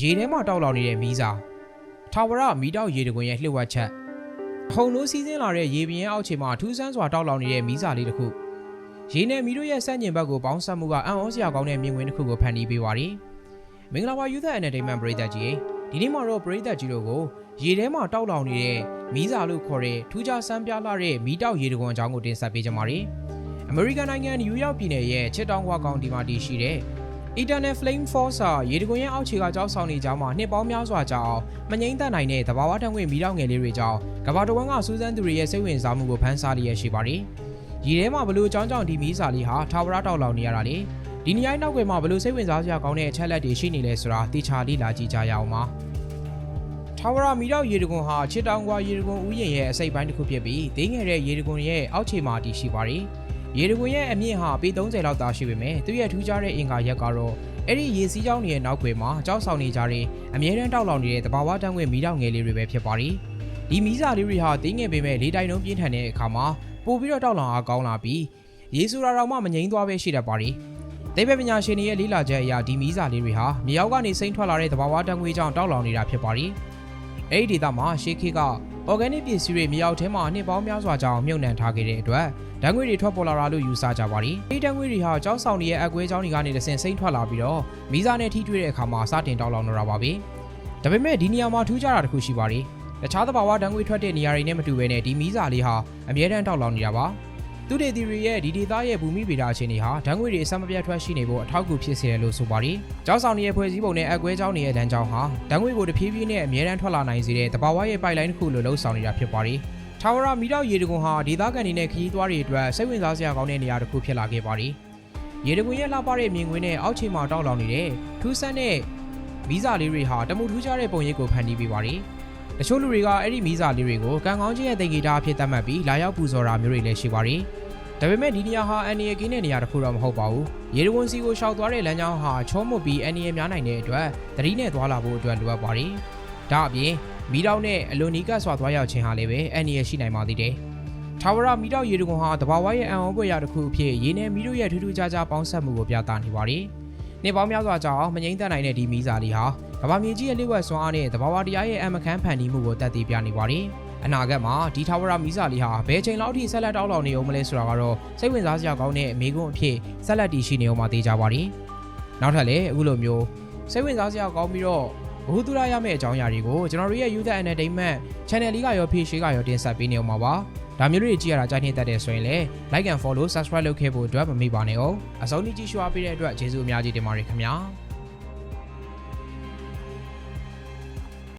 ရေထဲမှာတောက်လောင်နေတဲ့မီးစာထာဝရမီးတောက်ရေတကွင်ရဲ့လှုပ်ဝက်ချက်ဟုံလို့စီးစင်းလာတဲ့ရေပြင်ရဲ့အောက်ခြေမှာထူးဆန်းစွာတောက်လောင်နေတဲ့မီးစာလေးတစ်ခုရေနဲ့မီးတို့ရဲ့စက်ညင်ဘက်ကိုပေါင်းစပ်မှုကအံ့ဩစရာကောင်းတဲ့မြင်ကွင်းတစ်ခုကိုဖန်တီးပေးပါသည်မင်္ဂလာပါ Youth Entertainment ပရိသတ်ကြီးဒီနေ့မှာတော့ပရိသတ်ကြီးတို့ကိုရေထဲမှာတောက်လောင်နေတဲ့မီးစာလို့ခေါ်တဲ့ထူးခြားဆန်းပြလာတဲ့မီးတောက်ရေတကွင်အကြောင်းကိုတင်ဆက်ပေးကြပါမယ်အမေရိကန်နိုင်ငံနယူးယောက်ပြည်နယ်ရဲ့ချစ်တောင်ဝါကောင်တီမှာတည်ရှိတဲ့ Eternal Flame Force ဟာရေတကွင်ရဲ့အောက်ခြေကကြောက်ဆောင်နေကြမှာနှစ်ပေါင်းများစွာကြာအောင်မငိမ့်သက်နိုင်တဲ့သဘာဝတံငွေမီးတောင်ငယ်လေးတွေကြောင့်ကမ္ဘာတစ်ဝန်းကစူးစမ်းသူတွေရဲ့စိတ်ဝင်စားမှုကိုဖန်ဆားလျက်ရှိပါတယ်။ရေထဲမှာဘလို့အကြောင်းကြောင့်ဒီမီးစာလေးဟာထာဝရတောက်လောင်နေရတာလေ။ဒီနေရာနောက်ွယ်မှာဘလို့စိတ်ဝင်စားစရာကောင်းတဲ့အချက်လက်တွေရှိနေလဲဆိုတာတေချာလေးလာကြည့်ကြရအောင်ပါ။ထာဝရမီးတောက်ရေတကွန်ဟာချစ်တောင်ကွာရေတကွန်ဥယျာဉ်ရဲ့အစိပ်ပိုင်းတစ်ခုဖြစ်ပြီးသေးငယ်တဲ့ရေတကွန်ရဲ့အောက်ခြေမှာတည်ရှိပါတယ်။ ရေတကွန်ရဲ့အမြင့်ဟာပေ30လောက်သာရှိပေမဲ့သူ့ရဲ့ထူးခြားတဲ့အင်္ဂါရက်ကတော့အဲ့ဒီရေစီးကြောင်းရဲ့နောက်ွယ်မှာကြောက်ဆောင်နေကြတဲ့အမြဲတမ်းတောက်လောင်နေတဲ့တဘာဝတန်းခွင့်မီးတောင်ငယ်လေးတွေပဲဖြစ်ပါတယ်။ဒီမီးစာလေးတွေဟာတင်းငယ်ပေမဲ့လေးတိုင်လုံးပြင်းထန်တဲ့အခါမှာပို့ပြီးတော့တောက်လောင်အားကောင်းလာပြီးရေဆူရာတော်မှမငိမ့်သွားပဲရှိတတ်ပါတယ်။သိပ္ပံပညာရှင်တွေရဲ့လေ့လာချက်အရဒီမီးစာလေးတွေဟာမြေအောက်ကနေစိမ့်ထွက်လာတဲ့တဘာဝတန်းခွင့်ကြောင့်တောက်လောင်နေတာဖြစ်ပါတယ်။အဲ့ဒီဒေသမှာရှေးခေတ်က organic ပစ္စည်းတွေမြေအောက်ထဲမှာနှစ်ပေါင်းများစွာကြာအောင်မြုပ်နှံထားခဲ့တဲ့အတွက်ဓာတ်ငွေတွေထွက်ပေါ်လာတာလို့ယူဆကြပါတယ်။ဒီဓာတ်ငွေတွေဟာကြောက်ဆောင်တွေရဲ့အကွဲကြောင်းတွေကနေတဆင့်စိမ့်ထွက်လာပြီးတော့မီးစားနဲ့ထိတွေ့တဲ့အခါမှာစတင်တောက်လောင်တော့တာပါပဲ။ဒါပေမဲ့ဒီနေရာမှာထူးခြားတာတစ်ခုရှိပါတယ်။တခြားသဘာဝဓာတ်ငွေထွက်တဲ့နေရာတွေနဲ့မတူဘဲနဲ့ဒီမီးစာလေးဟာအမြဲတမ်းတောက်လောင်နေတာပါ။ သူတေသီတွေရဲ့ဒီဒေသရဲ့ဘူမိဗေဒအခြေအနေဟာဓာတ်ငွေတွေအဆက်မပြတ်ထွက်ရှိနေဖို့အထောက်အကူဖြစ်စေတယ်လို့ဆိုပါတယ်။ကြောက်ဆောင်တွေရဲ့ဖွဲ့စည်းပုံနဲ့အကွဲကြောင်းတွေရဲ့လမ်းကြောင်းဟာဓာတ်ငွေကိုတဖြည်းဖြည်းနဲ့အမြဲတမ်းထွက်လာနိုင်စေတဲ့တဘာဝရဲ့ပိုက်လိုင်းတစ်ခုလိုလှုပ်ဆောင်နေတာဖြစ်ပါတယ်။ထာဝရမီတောက်ရေတကွန်ဟာဒေသခံတွေနဲ့ခရီးသွားတွေအတွက်စိတ်ဝင်စားစရာကောင်းတဲ့နေရာတစ်ခုဖြစ်လာခဲ့ပါတယ်။ရေတကွန်ရဲ့လှပတဲ့မြင်ကွင်းနဲ့အောက်ခြေမှာတောက်လောင်နေတဲ့ထူးဆန်းတဲ့မီးစာလေးတွေဟာတမှုထူးခြားတဲ့ပုံရိပ်ကိုဖန်တီးပေးပါတယ်။ တချို့လူတွေကအဲ့ဒီမီးစာလေးတွေကိုကံကောင်းခြင်းရဲ့တင်ဂီတာအဖြစ်သတ်မှတ်ပြီးလာရောက်ပူဇော်တာမျိုးတွေလည်းရှိပါတယ်။ဒါပေမဲ့ဒီနေရာဟာအန်နီယကင်းတဲ့နေရာတစ်ခုတော့မဟုတ်ပါဘူး။ရေတကွန်စီကိုရှောက်သွားတဲ့လမ်းကြောင်းဟာချောမွတ်ပြီးအန်နီယများနိုင်တဲ့အတွက်သတိနဲ့သွားလာဖို့အတွက်လိုအပ်ပါတယ်။ဒါအပြင်မီးတောက်နဲ့အလွန်နီးကပ်စွာသွားရောက်ခြင်းဟာလည်းပဲအန်နီယရှိနိုင်ပါသေးတယ်။ထာဝရမီးတောက်ရေတကွန်ဟာတဘာဝရဲ့အံ့ဩဖွယ်ရာတစ်ခုအဖြစ်ရေနဲ့မီးတို့ရဲ့ထူးထူးခြားခြားပေါင်းစပ်မှုကိုပြသနေပါတယ်။ နှစ်ပေါင်းများစွာကြာအောင်မငိမ့်သက်နိုင်တဲ့ဒီမီးစာလေးဟာကမ္ဘာမြေကြီးရဲ့လျှို့ဝှက်စွမ်းအားနဲ့တဘာဝတရားရဲ့အမခန်းဖန်တီးမှုကိုတက်တည်ပြနေပါတယ်။အနာဂတ်မှာဒီထာဝရမီးစာလေးဟာဘယ်ချိန်လောက်ထိဆက်လက်တောက်လောင်နေအောင်မလဲဆိုတာကတော့စိတ်ဝင်စားစရာကောင်းတဲ့အမေကွန်းအဖြစ်ဆက်လက်တည်ရှိနေအောင်မသေးကြပါဘူး။နောက်ထပ်လည်းအခုလိုမျိုးစိတ်ဝင်စားစရာကောင်းပြီးတော့ဘ ഹു တုရရမယ့်အကြောင်းအရာတွေကိုကျွန်တော်တို့ရဲ့ Youth Entertainment Channel လေးကရော Page ကရောတင်ဆက်ပေးနေအောင်ပါပါ။ ဒါမျိုးတွေကြည့်ရတာကြိုက်နေတတ်တယ်ဆိုရင်လည်း Like and Follow Subscribe လုပ်ခဲ့ဖို့အတွက်မမေ့ပါနဲ့အောင်။အဆုံးထိကြည့်ရှုအားပေးတဲ့အတွက်ကျေးဇူးအများကြီးတင်ပါတယ်ခင်ဗျာ။